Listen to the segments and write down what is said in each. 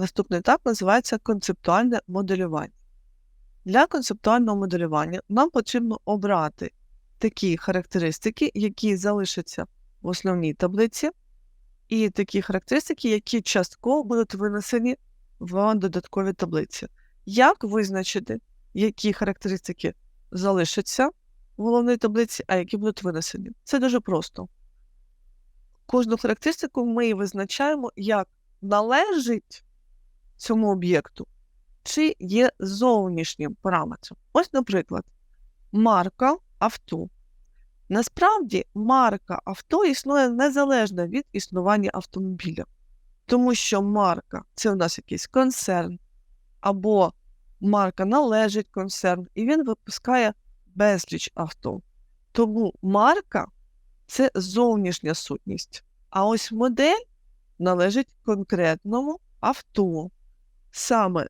Наступний етап називається концептуальне моделювання. Для концептуального моделювання нам потрібно обрати такі характеристики, які залишаться в основній таблиці, і такі характеристики, які частково будуть винесені в додаткові таблиці. Як визначити, які характеристики залишаться в головній таблиці, а які будуть винесені? Це дуже просто. Кожну характеристику ми визначаємо, як належить цьому об'єкту, чи є зовнішнім параметром. Ось, наприклад, марка авто. Насправді, марка авто існує незалежно від існування автомобіля, тому що марка це у нас якийсь концерн, або марка належить концерн, і він випускає безліч авто. Тому марка це зовнішня сутність. А ось модель належить конкретному авто. Саме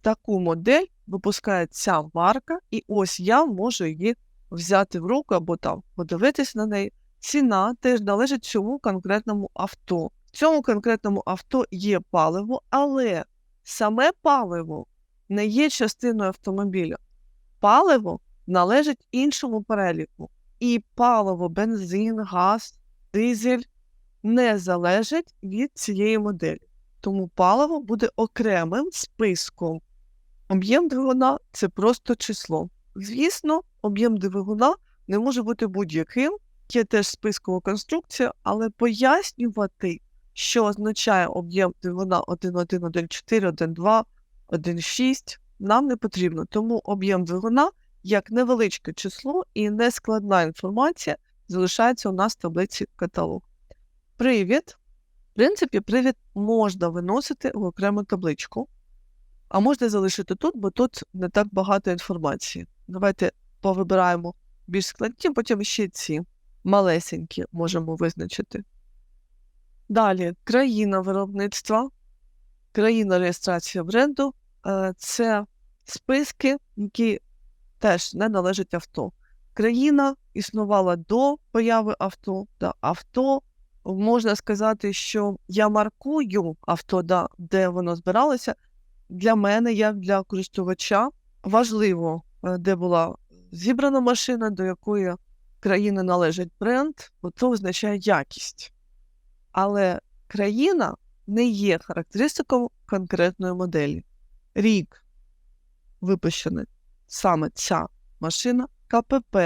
таку модель випускає ця марка, і ось я можу її взяти в руку або там подивитись на неї. Ціна теж належить цьому конкретному авто. В цьому конкретному авто є паливо, але саме паливо не є частиною автомобіля. Паливо належить іншому переліку. І паливо, бензин, газ, дизель не залежать від цієї моделі. Тому паливо буде окремим списком. Об'єм двигуна це просто число. Звісно, об'єм двигуна не може бути будь-яким, є теж спискова конструкція, але пояснювати, що означає об'єм двигуна 1.1, 1.4, 1.2, 1.6, нам не потрібно. Тому об'єм двигуна як невеличке число і нескладна інформація залишається у нас в таблиці каталог. Привід. Принципі, привід можна виносити в окрему табличку, а можна залишити тут, бо тут не так багато інформації. Давайте повибираємо більш складні, потім ще ці малесенькі можемо визначити. Далі, країна виробництва, країна реєстрації бренду е, це списки, які теж не належать авто. Країна існувала до появи авто, да, авто. Можна сказати, що я маркую авто, да, де воно збиралося. Для мене, як для користувача, важливо, е, де була зібрана машина, до якої країни належить бренд, бо це означає якість. Але країна не є характеристиком конкретної моделі. Рік випущений саме ця машина КПП.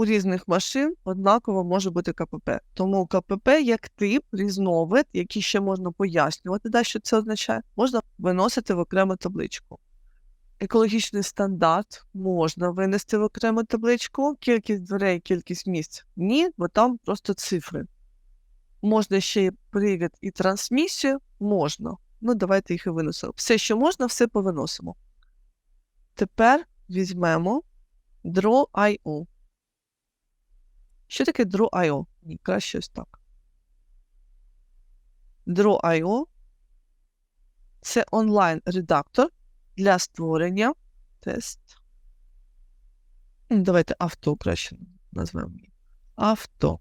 У різних машин однаково може бути КПП. Тому КПП як тип, різновид, який ще можна пояснювати, да, що це означає, можна виносити в окрему табличку. Екологічний стандарт можна винести в окрему табличку, кількість дверей, кількість місць ні, бо там просто цифри. Можна ще й привід і трансмісію, можна. Ну, давайте їх і винесемо. Все, що можна, все повиносимо. Тепер візьмемо Draw.io. Що таке Draw.io? Краще ось так. Draw.io це онлайн-редактор для створення тест. Давайте авто краще назвемо. Авто.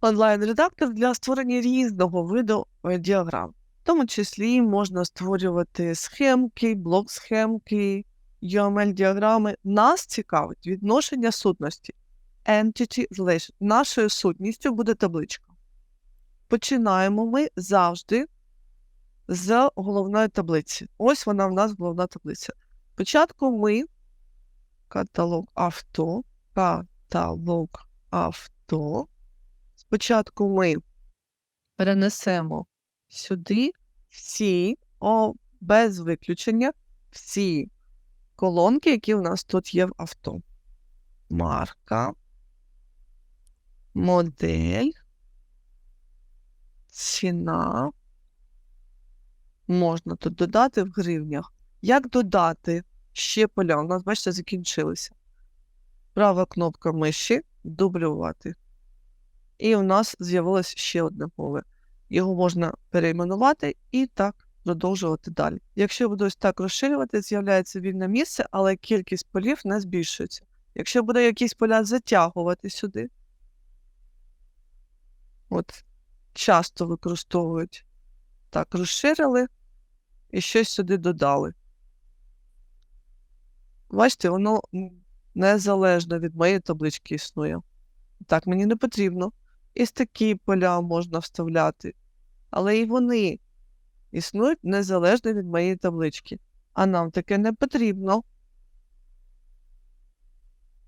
Онлайн-редактор для створення різного виду діаграм. В тому числі можна створювати схемки, блок-схемки, UML-діаграми. Нас цікавить відношення сутності. Entity relation. Нашою сутністю буде табличка. Починаємо ми завжди з головної таблиці. Ось вона в нас головна таблиця. Спочатку ми каталог авто, каталог авто. Спочатку ми перенесемо сюди всі, о, без виключення, всі колонки, які у нас тут є в авто. Марка, модель, ціна. Можна тут додати в гривнях. Як додати ще поля? У нас, бачите, закінчилися. Права кнопка миші дублювати. І у нас з'явилось ще одне поле. Його можна перейменувати і так продовжувати далі. Якщо я буду ось так розширювати, з'являється вільне місце, але кількість полів не збільшується. Якщо буде якісь поля затягувати сюди, от часто використовують. Так, розширили і щось сюди додали. Бачите, воно незалежно від моєї таблички існує. Так, мені не потрібно. Ось такі поля можна вставляти. Але і вони існують незалежно від моєї таблички. А нам таке не потрібно.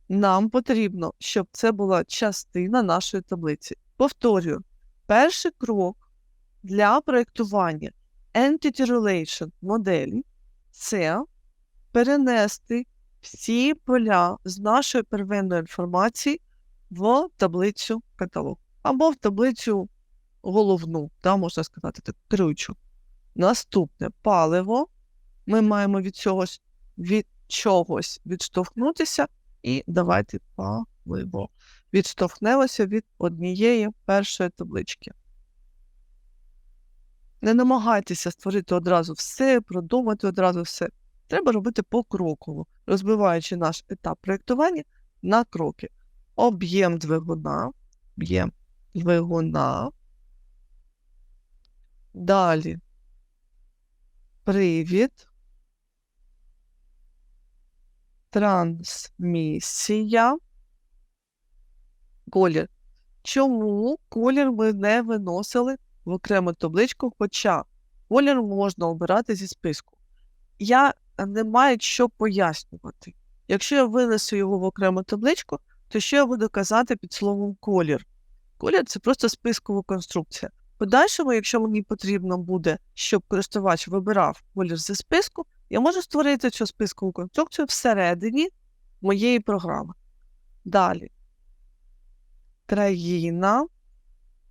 Нам потрібно, щоб це була частина нашої таблиці. Повторюю, перший крок для проєктування Entity Relation моделі це перенести всі поля з нашої первинної інформації в таблицю каталог або в таблицю головну, да, можна сказати, так, керуючу. Наступне паливо. Ми маємо від чогось, від чогось відштовхнутися, і давайте паливо. Відштовхнемося від однієї першої таблички. Не намагайтеся створити одразу все, продумати одразу все. Треба робити покроково, розбиваючи наш етап проєктування на кроки. Об'єм двигуна, об'єм двигуна. Далі привід, трансмісія, колір. Чому колір ми не виносили в окрему табличку, хоча колір можна обирати зі списку? Я не маю що пояснювати. Якщо я винесу його в окрему табличку, то що я буду казати під словом колір? Колір це просто спискова конструкція. Подальшому, якщо мені потрібно буде, щоб користувач вибирав колір зі списку, я можу створити цю спискову конструкцію всередині моєї програми. Далі. Країна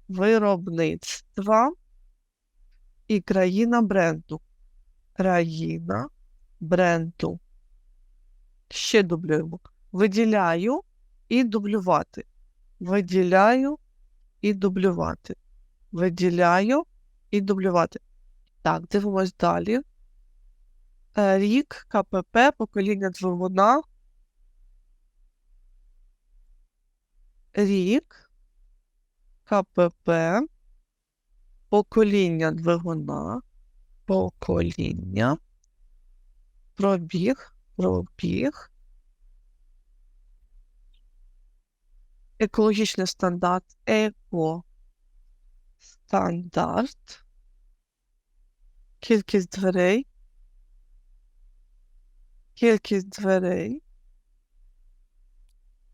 виробництва і країна бренду. Країна бренду. Ще дублюємо. Виділяю і дублювати. Виділяю і дублювати. Виділяю і дублювати. Так, дивимось далі. Е, Рік, КПП, покоління двигуна. Рік, КПП, покоління двигуна, покоління, пробіг, пробіг, екологічний стандарт, еко, стандарт, кількість дверей, кількість дверей,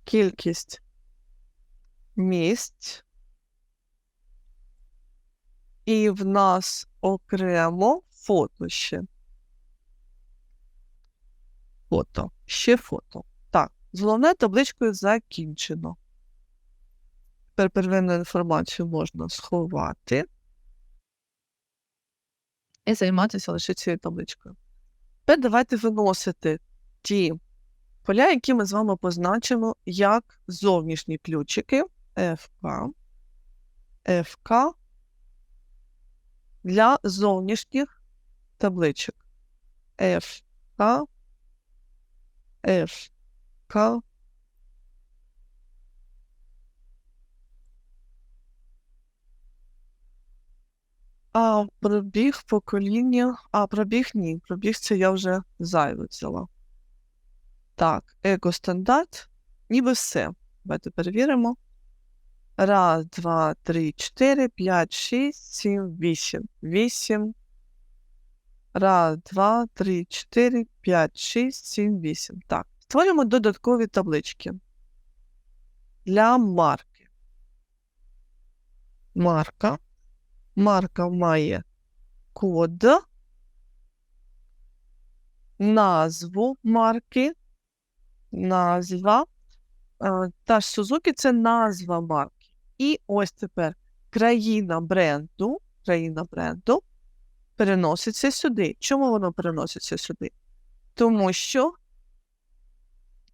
кількість місць, і в нас окремо фото ще. Фото, ще фото. Так, з головною табличкою закінчено. Тепер первинну інформацію можна сховати і займатися лише цією табличкою. Тепер давайте виносити ті поля, які ми з вами позначимо як зовнішні ключики FK, FK для зовнішніх табличок. FK, FK, А пробіг покоління. А, пробіг ні. Пробіг це я вже зайве взяла. Так, екостандарт. Ніби все. Давайте перевіримо. Раз, два, три, чотири, п'ять, шість, сім, вісім. Вісім. Раз, два, три, чотири, п'ять, шість, сім, вісім. Так. Створюємо додаткові таблички. Для марки. Марка. Марка має код, назву марки, назва. Е, Та ж Сузуки це назва марки. І ось тепер країна бренду, країна бренду переноситься сюди. Чому воно переноситься сюди? Тому що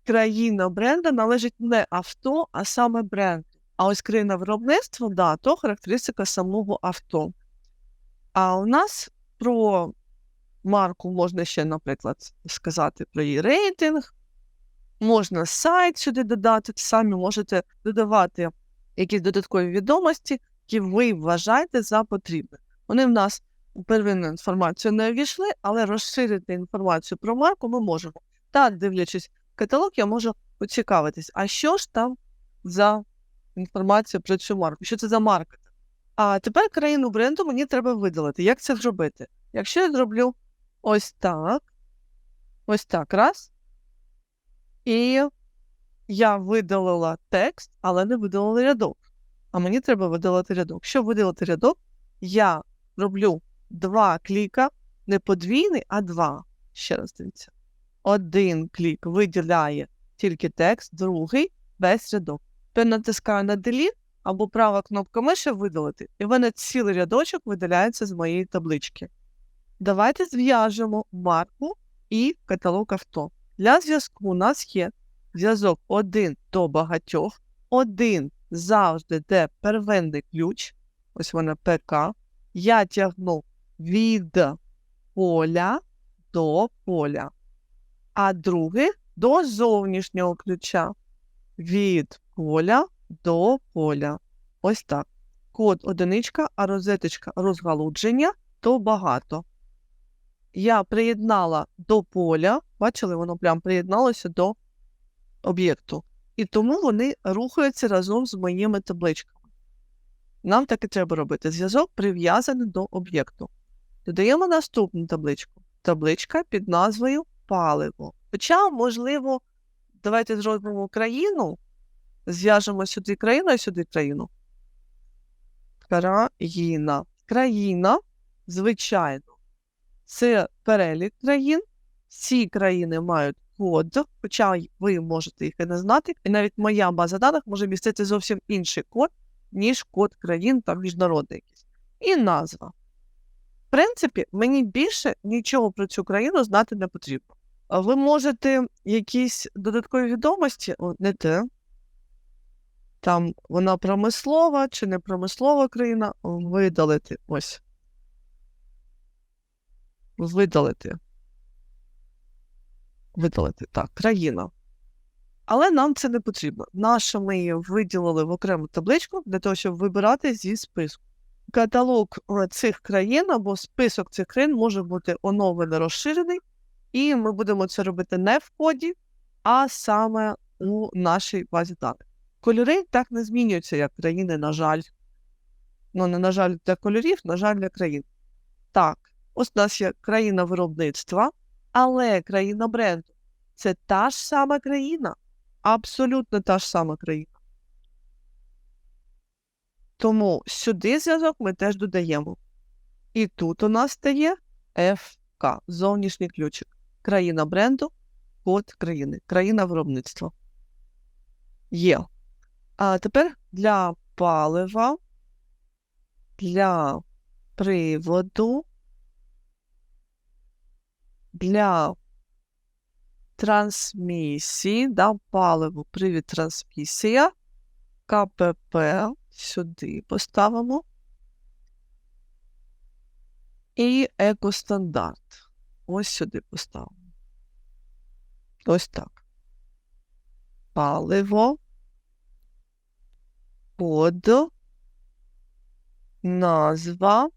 країна бренду належить не авто, а саме бренду. А ось країна виробництва, да, то характеристика самого авто. А у нас про марку можна ще, наприклад, сказати про її рейтинг, можна сайт сюди додати, самі можете додавати якісь додаткові відомості, які ви вважаєте за потрібне. Вони в нас первинну інформацію не ввійшли, але розширити інформацію про марку ми можемо. Так, дивлячись каталог, я можу поцікавитись, а що ж там за інформація про цю марку? Що це за марка? А тепер країну бренду мені треба видалити. Як це зробити? Якщо я зроблю ось так, ось так раз, і я видалила текст, але не видалила рядок. А мені треба видалити рядок. Щоб видалити рядок, я роблю два кліка, не подвійний, а два. Ще раз дивіться. Один клік виділяє тільки текст, другий без рядок. Тепер натискаю на Delete або права кнопка миші видалити, і в мене цілий рядочок видаляється з моєї таблички. Давайте зв'яжемо марку і каталог авто. Для зв'язку у нас є зв'язок один до багатьох, один завжди де первинний ключ, ось вона ПК. Я тягну від поля до поля, а другий до зовнішнього ключа. Від поля до поля. Ось так. Код одиничка, а розеточка розгалудження то багато. Я приєднала до поля, бачили, воно прям приєдналося до об'єкту. І тому вони рухаються разом з моїми табличками. Нам так і треба робити. Зв'язок прив'язаний до об'єкту. Додаємо наступну табличку. Табличка під назвою паливо. Хоча, можливо, давайте зробимо країну, зв'яжемо сюди країну і сюди країну. Країна. Країна, звичайно, це перелік країн. Всі країни мають код, хоча ви можете їх і не знати. І навіть моя база даних може містити зовсім інший код, ніж код країн там міжнародний якийсь. І назва. В принципі, мені більше нічого про цю країну знати не потрібно. Ви можете якісь додаткові відомості, о, не те, там вона промислова чи не промислова країна, видалити ось. Видалити. Видалити, так, країна. Але нам це не потрібно. Наша ми її виділили в окрему табличку для того, щоб вибирати зі списку. Каталог е, цих країн або список цих країн може бути оновлений, розширений, і ми будемо це робити не в коді, а саме у нашій базі даних. Кольори так не змінюються, як країни, на жаль. Ну, не на жаль, для кольорів, на жаль, для країн. Так, ось у нас є країна виробництва, але країна бренду це та ж сама країна, абсолютно та ж сама країна. Тому сюди зв'язок ми теж додаємо. І тут у нас стає FK, зовнішній ключик. Країна бренду, код країни, країна виробництва. Є. А тепер для палива, для приводу, для трансмісії, да, паливо, привід трансмісія, КПП сюди поставимо. І екостандарт. Ось сюди поставимо. Ось так. Паливо код, назва,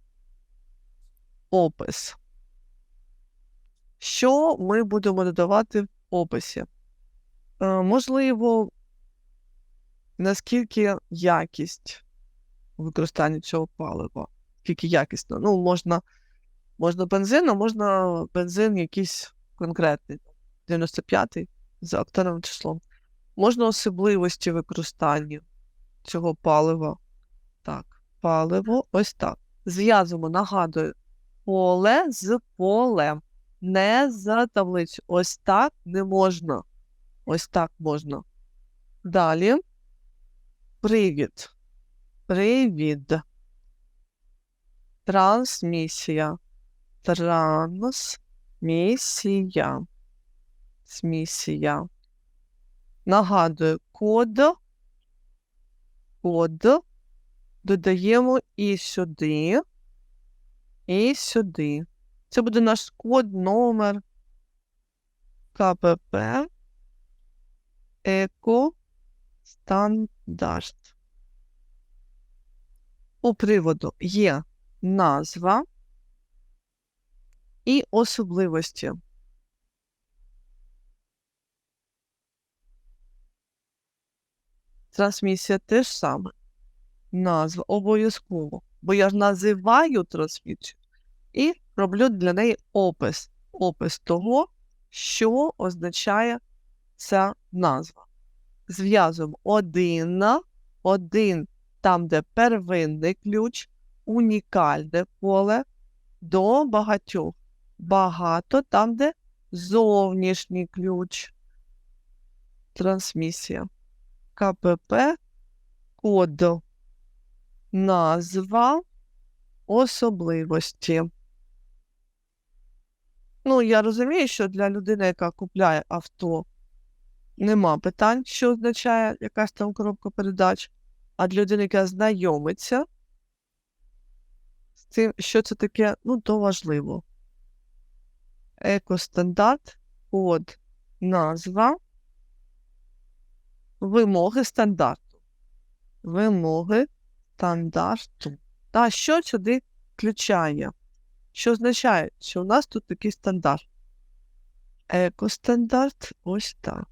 опис. Що ми будемо додавати в описі? Е, можливо, наскільки якість використання цього палива, скільки якісно. Ну, можна можна бензин, а можна бензин якийсь конкретний, 95-й за октановим числом. Можна особливості використання цього палива. Так, паливо ось так. Зв'язуємо, нагадую, поле з полем. Не за таблицю. Ось так не можна. Ось так можна. Далі. Привід. Привід. Трансмісія. Трансмісія. Смісія. Нагадую, код код додаємо і сюди, і сюди. Це буде наш код номер КПП Еко Стандарт. у приводу є назва і особливості. Трансмісія теж саме. Назва обов'язково. Бо я ж називаю трансмісію і роблю для неї опис. Опис того, що означає ця назва. Зв'язуємо один один там, де первинний ключ, унікальне поле до багатьох. Багато там, де зовнішній ключ. Трансмісія. КПП, код, назва, особливості. Ну, я розумію, що для людини, яка купляє авто, нема питань, що означає якась там коробка передач. А для людини, яка знайомиться з тим, що це таке, ну, то важливо. Екостандарт, код, назва, вимоги стандарту. Вимоги стандарту. Та що сюди включає? Що означає, що у нас тут такий стандарт? Екостандарт, ось так.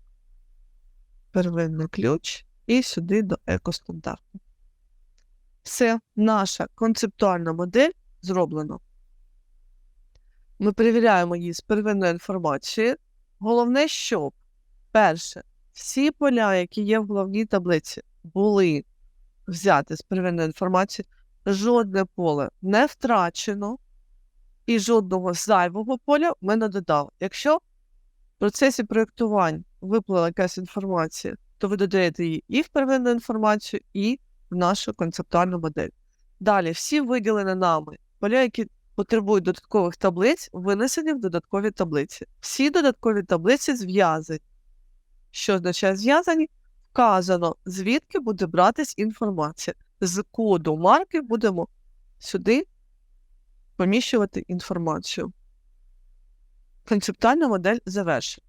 Первинний ключ і сюди до екостандарту. Все, наша концептуальна модель зроблена. Ми перевіряємо її з первинної інформації. Головне, щоб перше, всі поля, які є в головній таблиці, були взяті з первинної інформації, жодне поле не втрачено, і жодного зайвого поля ми не додали. Якщо в процесі проєктувань виплила якась інформація, то ви додаєте її і в первинну інформацію, і в нашу концептуальну модель. Далі, всі виділені нами поля, які потребують додаткових таблиць, винесені в додаткові таблиці. Всі додаткові таблиці зв'язані. Що означає зв'язані? Вказано, звідки буде братись інформація. З коду марки будемо сюди поміщувати інформацію. Концептуальна модель завершена.